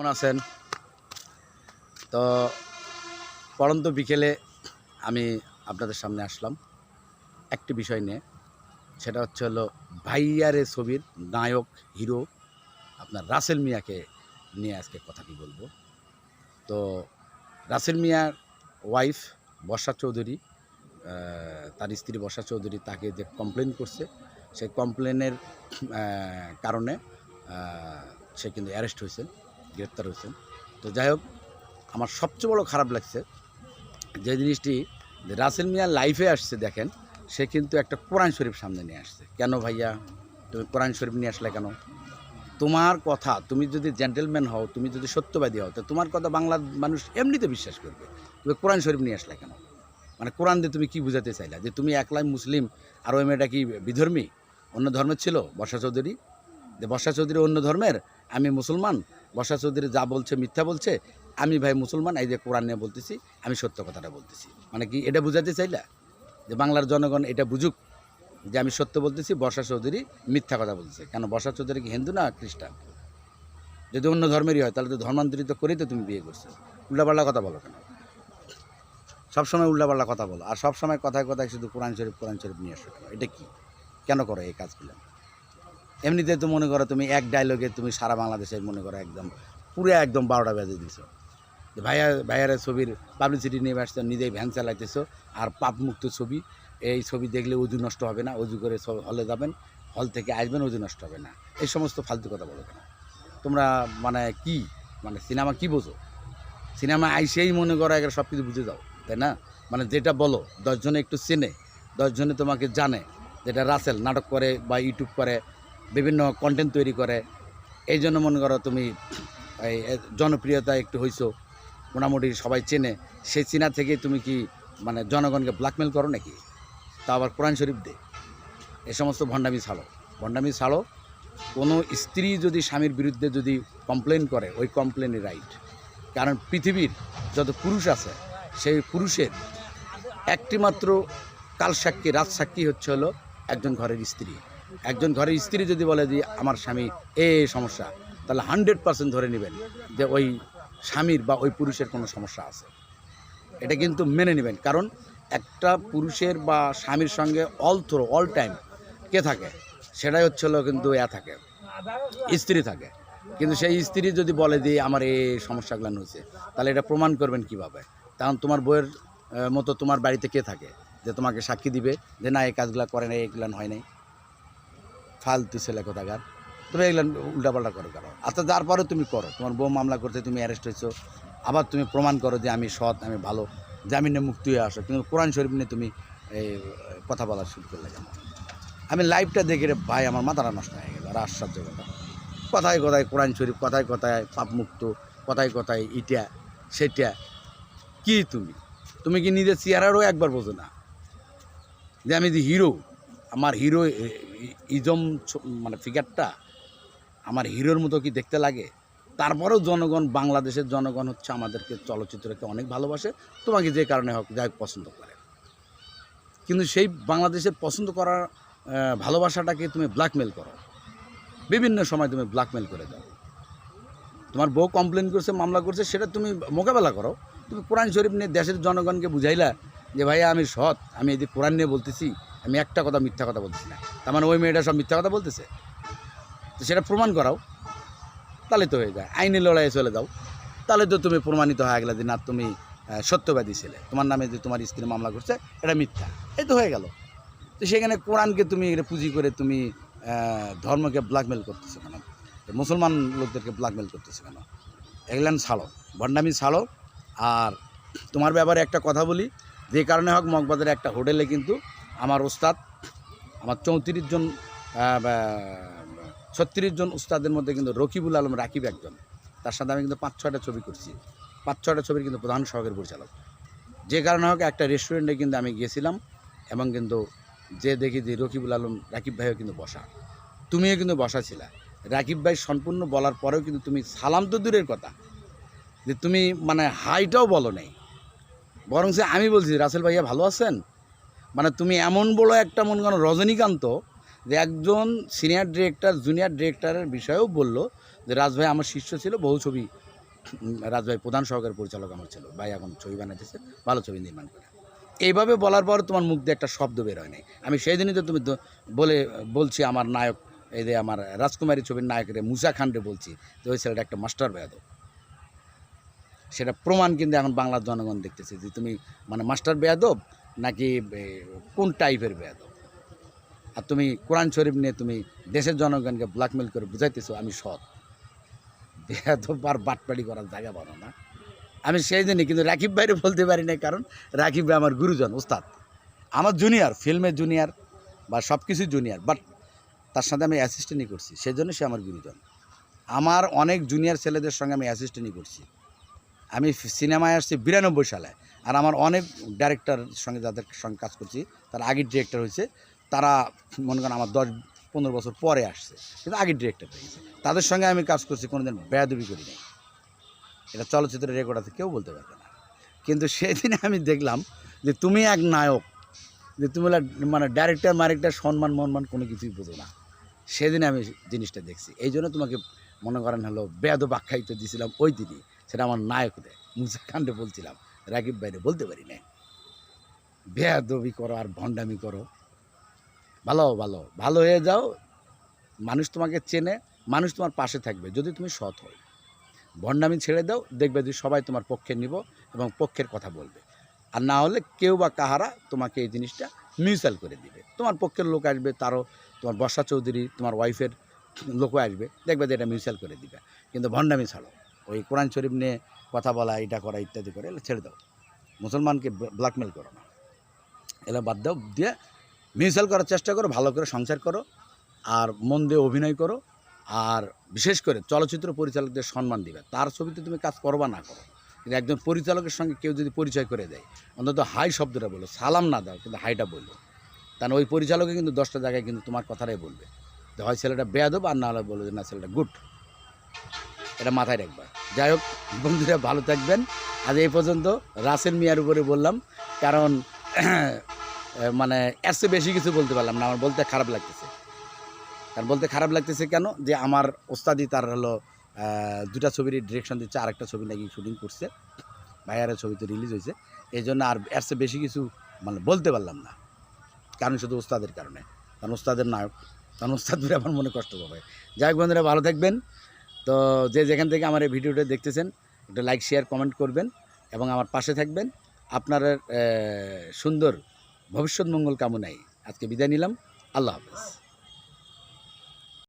কেমন আছেন? তো পড়ন্ত বিকেলে আমি আপনাদের সামনে আসলাম একটি বিষয় নিয়ে। সেটা হচ্ছে হলো ভাইয়ারে ছবির নায়ক, হিরো, আপনার রাসেল মিয়াকে নিয়ে আজকে কথাটি বলব? তো রাসেল মিয়ার ওয়াইফ বর্ষা চৌধুরী তার স্ত্রী বর্ষা চৌধুরী তাকে যে কমপ্লেন করছে, সেই কমপ্লেনের কারণে সে কিন্তু অ্যারেস্ট হয়েছেন গ্রেপ্তার হয়েছেন তো যাই হোক, আমার সবচেয়ে বড় খারাপ লাগছে যে জিনিসটি রাসেল মিয়া লাইফে আসছে, দেখেন, সে কিন্তু একটা কোরআন শরীফ সামনে নিয়ে আসছে। কেন ভাইয়া? তুমি কোরআন শরীফ নিয়ে আসলে কেন? তোমার কথা, তুমি যদি জেন্টেলম্যান হও, তুমি যদি সত্যবাদী হও, তো তোমার কথা বাংলার মানুষ এমনিতে বিশ্বাস করবে। তুমি কোরআন শরীফ নিয়ে আসলে কেন? মানে কোরআন দিয়ে তুমি কি বুঝাতে চাইলা? যে তুমি একলাই মুসলিম, আর ওই মেয়েটা কি বিধর্মী? অন্য ধর্মের ছিল? বর্ষা চৌধুরী? যে বর্ষা চৌধুরী অন্য ধর্মের, আমি মুসলমান বর্ষা চৌধুরী যা বলছে, মিথ্যা বলছে, আমি ভাই মুসলমান, এই যে কোরআন নিয়ে বলতেছি, আমি সত্য কথাটা বলতেছি। মানে কি, এটা বুঝাতে চাইলা? যে বাংলার জনগণ এটা বুঝুক, যে আমি সত্য বলতেছি, বর্ষা চৌধুরী মিথ্যা কথা বলতেছে। কেন, বর্ষা চৌধুরী কি হিন্দু না খ্রিস্টান? যদি অন্য ধর্মেরই হয়, তাহলে তো ধর্মান্তরিত করেই তো তুমি বিয়ে করছ। উল্টাপাল্টা কথা বলো কেন? সবসময় উল্টাপাল্টা কথা বলো, আর সবসময় কথায় কথায় শুধু কোরআন শরীফ কোরআন শরীফ নিয়ে আসো এটা কি? কেন করো এই কাজগুলো? এমনিতে তো মনে করো তুমি এক ডায়লগে তুমি সারা বাংলাদেশের মনে করো একদম পুরো একদম বারোটা বেজে দিছো। ভাইয়া, ভাইয়ারা ছবির পাবলিসিটি নিয়ে আসছো নিজেই ভ্যান চালাইতেছো আর পাপমুক্ত ছবি। এই ছবি দেখলে অজু নষ্ট হবে না, অজু করে হলে যাবেন, হল থেকে আসবেন, অজু নষ্ট হবে না। এই সমস্ত ফালতু কথা বলো কেন? তোমরা মানে কি মানে সিনেমা কি বোঝো? সিনেমা আইসেই মনে করো একেবারে সব কিছু বুঝে যাও, তাই না? মানে যেটা বলো, দশজনে একটু চেনে, দশজনে তোমাকে জানে, যেটা রাসেল নাটক করে বা ইউটিউব করে বিভিন্ন কন্টেন্ট তৈরি করে। এই জন্য মনে করো তুমি এই জনপ্রিয়তা একটু হইছো, মোটামুটি সবাই চেনে। সেই চেনা থেকে তুমি কি মানে জনগণকে ব্ল্যাকমেল করো নাকি? তা আবার কোরআন শরীফ দে। এ সমস্ত ভণ্ডামি ছাড়ো। ভণ্ডামি ছাড়ো, কোনো স্ত্রী যদি স্বামীর বিরুদ্ধে যদি কমপ্লেন করে, ওই কমপ্লেনই রাইট কারণ পৃথিবীর যত পুরুষ আছে, সেই পুরুষের একটি মাত্র কাল সাক্ষী রাত সাক্ষী হচ্ছে হলো একজন ঘরের স্ত্রী। একজন ঘরের স্ত্রী যদি বলে যে আমার স্বামী এ সমস্যা, তাহলে হান্ড্রেড পার্সেন্ট ধরে নেবেন যে ওই স্বামীর বা ওই পুরুষের কোনো সমস্যা আছে। এটা কিন্তু মেনে নেবেন। কারণ একটা পুরুষের বা স্বামীর সঙ্গে অল থ্রো অল টাইম কে থাকে? সেটাই হচ্ছে হলো কিন্তু এ থাকে, স্ত্রী থাকে। কিন্তু সেই স্ত্রী যদি বলে যে আমার এই সমস্যাগুলো হয়েছে, তাহলে এটা প্রমাণ করবেন কীভাবে? কারণ তোমার বইয়ের মতো তোমার বাড়িতে কে থাকে? যে তোমাকে সাক্ষী দিবে যে না, এই কাজগুলো করে নাই, এগুলো হয় নাই। ফালতু ছেলে কোথাকার? তুমি এগুলো উল্টাপাল্টা করো করো আচ্ছা তারপরে তুমি করো। তোমার বউ মামলা করতে তুমি অ্যারেস্ট হয়েছো। আবার তুমি প্রমাণ করো যে আমি সৎ, আমি ভালো, জামিনে মুক্তি হয়ে আসো। কিন্তু কোরআন শরীফ নিয়ে তুমি এই কথা বলা শুরু করলে কেন? আমি লাইভটা দেখে রে ভাই, আমার মাথাটা নষ্ট হয়ে গেল, আর আশ্চর্য কথা কথায় কথায় কোরআন শরীফ, কথায় কথায় পাপমুক্ত, কথায় কথায় ইটা, সেটা। কি তুমি? তুমি কি নিজের চেহারারও একবার বোঝো না? যে আমি যে হিরো আমার হিরো ইজম মানে ফিগারটা আমার হিরোর মতো কি দেখতে লাগে? তারপরেও জনগণ, বাংলাদেশের জনগণ হচ্ছে আমাদেরকে চলচ্চিত্রকে অনেক ভালোবাসে। তোমাকে যে কারণে হোক, যাই পছন্দ করে। কিন্তু সেই বাংলাদেশের পছন্দ করার ভালোবাসাটাকে তুমি ব্ল্যাকমেল করো। বিভিন্ন সময় তুমি ব্ল্যাকমেল করে দাও। তোমার বউ কমপ্লেন করছে, মামলা করছে, সেটা তুমি মোকাবেলা করো। তুমি কোরআন শরীফ নিয়ে দেশের জনগণকে বুঝাইলা যে, ভাইয়া, আমি সৎ, আমি এদিকে কোরআন নিয়ে বলতেছি আমি একটা কথা মিথ্যা কথা বলতেছি না। তার মানে ওই মেয়েটা সব মিথ্যা কথা বলতেছে? তো সেটা প্রমাণ করাও। তাহলে তো হয়ে যায়। আইনি লড়াইয়ে চলে যাও। তাহলে তো তুমি প্রমাণিত হয়ে গেলে যে, না, তুমি সত্যবাদী ছেলে। তোমার নামে যে তোমার স্ত্রী মামলা করছে, এটা মিথ্যা। এই তো হয়ে গেল। তো সেখানে কোরআনকে তুমি এটা পুঁজি করে তুমি ধর্মকে ব্ল্যাকমেল করতেছো কেন? মুসলমান লোকদেরকে ব্ল্যাকমেল করতেছো কেন? এগুলান ছাড়ো। ভণ্ডামি ছাড়ো। আর তোমার ব্যাপারে একটা কথা বলি। যে কারণে হোক মগবাজারে একটা হোটেলে কিন্তু আমার ওস্তাদ, আমার চৌত্রিশ জন ছত্রিশ জন উস্তাদের মধ্যে কিন্তু রকিবুল আলম রাকিব একজন। তার সাথে আমি কিন্তু পাঁচ, ছয়টা ছবি করছি। পাঁচ, ছয়টা ছবির কিন্তু প্রধান সহকারী পরিচালক। যে কারণে হোক একটা রেস্টুরেন্টে কিন্তু আমি গিয়েছিলাম এবং কিন্তু যে দেখি যে রকিবুল আলম, রাকিব ভাইও কিন্তু বসা। তুমিও কিন্তু বসা ছিলা। রাকিব ভাই সম্পূর্ণ বলার পরেও কিন্তু তুমি সালাম তো দূরের কথা, যে তুমি মানে হাইটাও বলো নেই। বরং আমি বলছি, রাসেল ভাইয়া ভালো আছেন? মানে তুমি এমন বলো একটা মনে করো, রজনীকান্ত, যে একজন সিনিয়র ডিরেক্টর জুনিয়র ডিরেক্টরের বিষয়েও বলল যে রাজভাই আমার শিষ্য ছিল, বহু ছবি রাজভাই প্রধান সহকারী পরিচালক আমার ছিল, ভাই এখন ছবি বানাইতেছে, ভালো ছবি নির্মাণ করে। এইভাবে বলার পর তোমার মুখ দিয়ে একটা শব্দ বের হয় নাই। আমি সেই দিনই তো তুমি বলে, বলছি আমার নায়ক, এই যে আমার রাজকুমারী ছবির নায়কের মুসা খানরে বলছি যে, ওই ছেলেটা একটা মাস্টার বেয়াদ সেটা প্রমাণ কিন্তু এখন বাংলার জনগণ দেখতেছে যে, তুমি মানে মাস্টার বেয়াদব নাকি কোন টাইপের বেয়াদব? আর তুমি কোরআন শরীফ নিয়ে তুমি দেশের জনগণকে ব্ল্যাকমেল করে বুঝাইতেছো, আমি সৎ। বেয়াদব আর বাটপাড়ি করার জায়গা পারো না। আমি সেই দিনই কিন্তু রাকিব ভাইরে বলতে পারি না কারণ রাকিব ভাই আমার গুরুজন ওস্তাদ আমার জুনিয়র ফিল্মের জুনিয়র বা সব কিছু জুনিয়র বাট তার সাথে আমি অ্যাসিস্ট্যান্টই করছি সেই জন্য সে আমার গুরুজন। আমার অনেক জুনিয়র ছেলেদের সঙ্গে আমি অ্যাসিস্ট্যান্টই করছি। আমি সিনেমায় আসছি বিরানব্বই সালে। আর আমার অনেক ডাইরেক্টর সঙ্গে যাদের সঙ্গে কাজ করছি, তার আগের ডিরেক্টর হয়েছে, তারা মনে করেন আমার দশ পনেরো বছর পরে আসছে, কিন্তু আগের ডিরেক্টর হয়ে গেছে। তাদের সঙ্গে আমি কাজ করছি, কোনোদিন বেয়াদবি করি নাই। এটা চলচ্চিত্রের রেকর্ড আছে, কেউ বলতে পারবে না। কিন্তু সেদিনে আমি দেখলাম যে তুমি এক নায়ক, যে তুমি মানে ডাইরেক্টর মারেক্টার, সম্মান, মনমান কোনো কিছুই বোঝো না। সেদিনে আমি জিনিসটা দেখছি, এই জন্য তোমাকে মনে করেন হলো বেদ আখ্যায়িত দিয়েছিলাম ওই দিনই, সেটা আমার নায়কদের খান্ডে বলছিলাম, রাকিব বাইরে বলতে পারি না বেয়াদবি করো আর ভণ্ডামি করো। ভালো ভালো ভালো হয়ে যাও, মানুষ তোমাকে চেনে, মানুষ তোমার পাশে থাকবে, যদি তুমি সৎ হও। ভণ্ডামি ছেড়ে দাও, দেখবে যে সবাই তোমার পক্ষে নিব এবং পক্ষের কথা বলবে। আর না হলে কেউ বা কাহারা তোমাকে এই জিনিসটা মিউচুয়াল করে দিবে। তোমার পক্ষের লোক আসবে, তারও তোমার বর্ষা চৌধুরী, তোমার ওয়াইফের লোকও আসবে, দেখবে যে এটা মিউচুয়াল করে দিবে। কিন্তু ভণ্ডামি ছাড়ো। ওই কোরআন শরীফ নিয়ে কথা বলা, এটা করা ইত্যাদি করে এগুলো ছেড়ে দাও। মুসলমানকে ব্ল্যাকমেল করো না। এগুলো বাদ দাও, দিয়ে মিউচুয়াল করার চেষ্টা করো, ভালো করে সংসার করো, আর মন দিয়ে অভিনয় করো, আর বিশেষ করে চলচ্চিত্র পরিচালকদের সম্মান দিবে। তার ছবিতে তুমি কাজ করবা না করো। কিন্তু একজন পরিচালকের সঙ্গে কেউ যদি পরিচয় করে দেয়, অন্তত হাই শব্দটা বলো, সালাম না দাও, কিন্তু হাইটা বলল কারণ ওই পরিচালকে কিন্তু দশটা জায়গায় কিন্তু তোমার কথাটাই বলবে। হয় ছেলেটা বেয়াদব আর না হলে বলবে না, ছেলেটা গুড। এটা মাথায় রাখবা। যাই হোক, বন্ধুরা ভালো থাকবেন। আজ এই পর্যন্ত রাসেল মিয়ার উপরে বললাম, কারণ মানে চেয়ে বেশি কিছু বলতে পারলাম না, আমার বলতে খারাপ লাগতেছে। কারণ বলতে খারাপ লাগতেছে কেন? যে আমার ওস্তাদি তার হলো দুটা ছবির ডিরেকশন দিচ্ছে, আরেকটা ছবি নাকি শুটিং করছে। ভাইয়ারের ছবি তো রিলিজ হয়েছে। এই জন্য আর এর বেশি কিছু মানে বলতে পারলাম না। কারণ শুধু ওস্তাদের কারণে। কারণ ওস্তাদের নায়ক কারণ ওস্তাদের আমার মনে কষ্ট পাবে। যাই বন্ধুরা, ভালো থাকবেন। তো যে যেখান থেকে আমার এই ভিডিওটা দেখতেছেন, একটা লাইক শেয়ার কমেন্ট করবেন এবং আমার পাশে থাকবেন। আপনার সুন্দর ভবিষ্যৎ মঙ্গল কামনায় আজকে বিদায় নিলাম। আল্লাহ হাফেজ।